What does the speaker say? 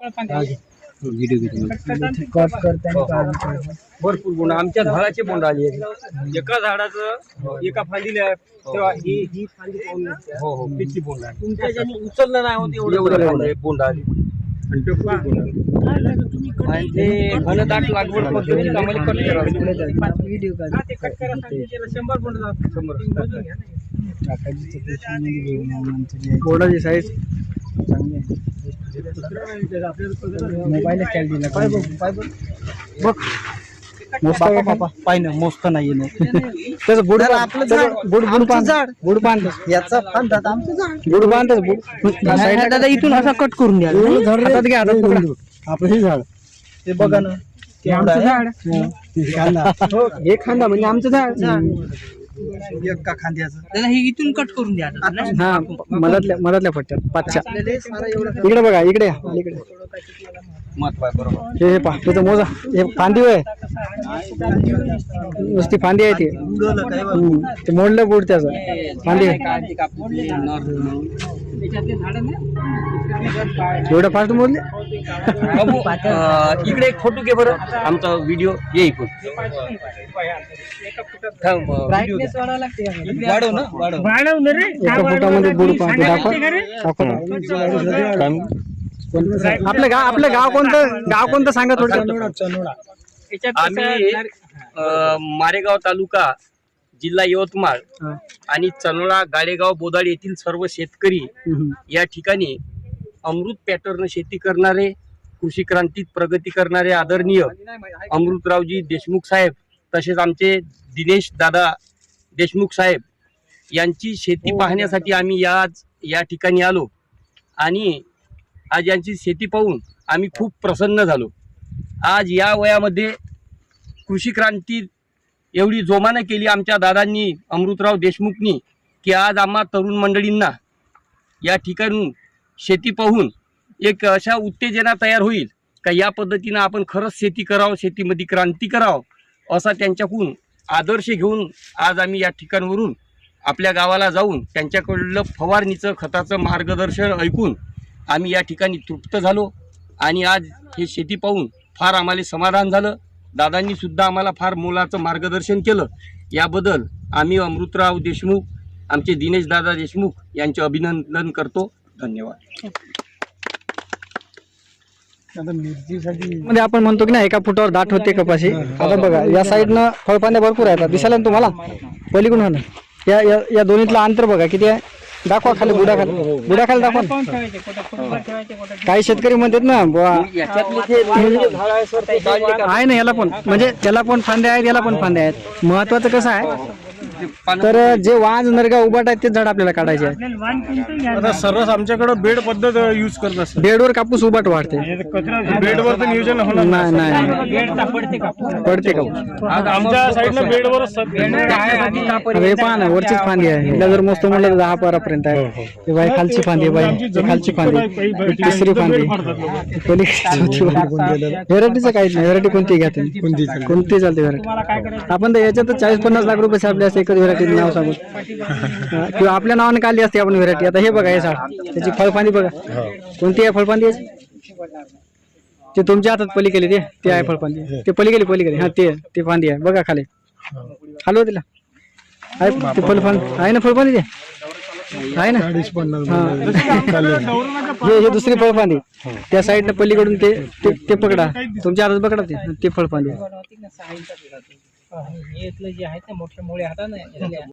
Cut करताना भरपूर बोंड. आमच्या झाडाचे बोंड आले एका झाडाचं एका फांदीला तेव्हा ही ही फांदी पाहून हो हो. किती बोंड आहे. तुमच्या ज्याने उचललं नाही होत एवढे. बोंड बोंड आले. आणि ते खूप बोंड आले. आणि ते घनदाट लागवड आम्हाला कट करावं व्हिडिओ शंभर बोंड शंभर. बोर्डाची साईज मोबाईल दिला पाय बघ. पाय बघ बघ पाय ना नाही त्याचं बुड आपलं झाड. बुड बुड पान झाड. बुड पान याचा फांदा आमचं झाड. बुड बांध बुड दादा इथून असा कट करून द्या. हातात घ्या हातात आपलं हे झाड. ते बघा ना. ते आमचं झाड. हो. हे खांदा. म्हणजे आमचं झाड. एका खांद्याचं. त्याला हे इथून कट करून द्या आता. हा मधातल्या मधातल्या पट्ट्यात पाचच्या. इकडे बघा इकडे या, इकडे. हे हे पहा तिथं मोजा. हे फांदी आहे नुसती फांदी आहे ती. हम्म. ते मोडलं बुड त्याचं. फांदी आहे. एवढं फास्ट मोडले? बाबू इकडे एक फोटो घे बरं. आमचा व्हिडिओ ये इकडून. थांब, अं, video घे. वाढव ना वाढव. एका फुटामध्ये बुड पाहतो. दाखव. दाखव आपलं गाव आपलं गाव कोणतं? गाव कोणतं? सांगा थोडं आम्ही अं, मारेगाव तालुका जिल्हा यवतमाळ. आणि चनोळा गाडेगाव बोदाड येथील सर्व शेतकरी. या ठिकाणी अमृत पॅटर्न शेती करणारे कृषी क्रांतीत प्रगती करणारे आदरणीय अमृतरावजी देशमुख साहेब तसेच आमचे दिनेश दादा देशमुख साहेब यांची शेती पाहण्यासाठी आम्ही या आज या ठिकाणी आलो. आणि आज यांची शेती पाहून आम्ही खूप प्रसन्न झालो. आज या वयामध्ये कृषी क्रांती एवढी जोमानं केली आमच्या दादांनी अमृतराव देशमुखनी की आज आम्हा तरुण मंडळींना या ठिकाणून शेती पाहून एक अशा उत्तेजना तयार होईल का या पद्धतीनं आपण खरंच शेती करावं शेतीमध्ये क्रांती करावं असा त्यांच्याकडून आदर्श घेऊन आज आम्ही या ठिकाणवरून आपल्या गावाला जाऊन त्यांच्याकडलं फवारणीचं खताचं मार्गदर्शन ऐकून आम्ही या ठिकाणी तृप्त झालो आणि आज हे शेती पाहून फार आम्हाला समाधान झालं. दादांनी सुद्धा आम्हाला फार मोलाचं मार्गदर्शन केलं. याबद्दल आम्ही अमृतराव देशमुख आमचे दिनेश दादा देशमुख यांचे अभिनंदन करतो. धन्यवाद. मध्ये आपण म्हणतो की ना एका फुटावर दाट होते कपाशी. आता बघा या साईडनं फळपांद्या भरपूर आहेत. दिसायला ना तुम्हाला? पलीकडून हा ना? या या या दोन्हीतलं अंतर बघा किती आहे? दाखवा खाली बुडा खाली. बुडा खाली दाखवा ना. काही शेतकरी म्हणतात ना बुवा आहे ना याला पण. म्हणजे त्याला पण फांद्या आहेत याला पण फांद्या आहेत. महत्वाचं कसं आहे तर जे वाज नरगा उभाट आहेत ते झाड आपल्याला काढायचे आहे आता सर्रास आमच्याकडे बेड पद्धत युज करत असतात बेडवर कापूस उभाट वाढते. बेडवर तर नियोजन होणार नाही. नाही पडते कापूस. आज आमच्या साईडनं बेडवरच आता हे पहा ना वरचीच फांदी आहे. हिला जर मस्त म्हणलं तर दहा बारा पर्यंत आहे. हे बाई खालची फांदी आहे बाई. ही खालची फांदी. ही तिसरी फांदी. व्हेरायटीचं काहीच नाही. व्हेरायटी कोणती घ्या तुम्ही? कोणती चालते? व्हेरायटी? आपण तर याच्यात चाळीस पन्नास लाख रुपये आपल्या असते. एकच व्हेरायटी नाव सांगून हा, किंवा आपल्या नावाने काढली असते आपण व्हेरायटी आता हे बघा हे झाड त्याची फळफांदी बघा. कोणती आहे फळफांदी? याची? ते तुमच्या हातात पलीकडे ते. ते आहे फळफांदी. ते पलीकडे पलीकडे हा ते ते फांदी आहे. बघा खाली. हलव तिला आहे ते फळफांदी आहे ना फळफांदी ते? आहे ना? हा. हे हे दुसरी फळफांदी. त्या साईडनं पलीकडून ते ते ते पकडा. तुमच्या हातात पकडा ते. ते फळफांदी हे इथलं जे आहेत ना मोठे मोठ्या हाताने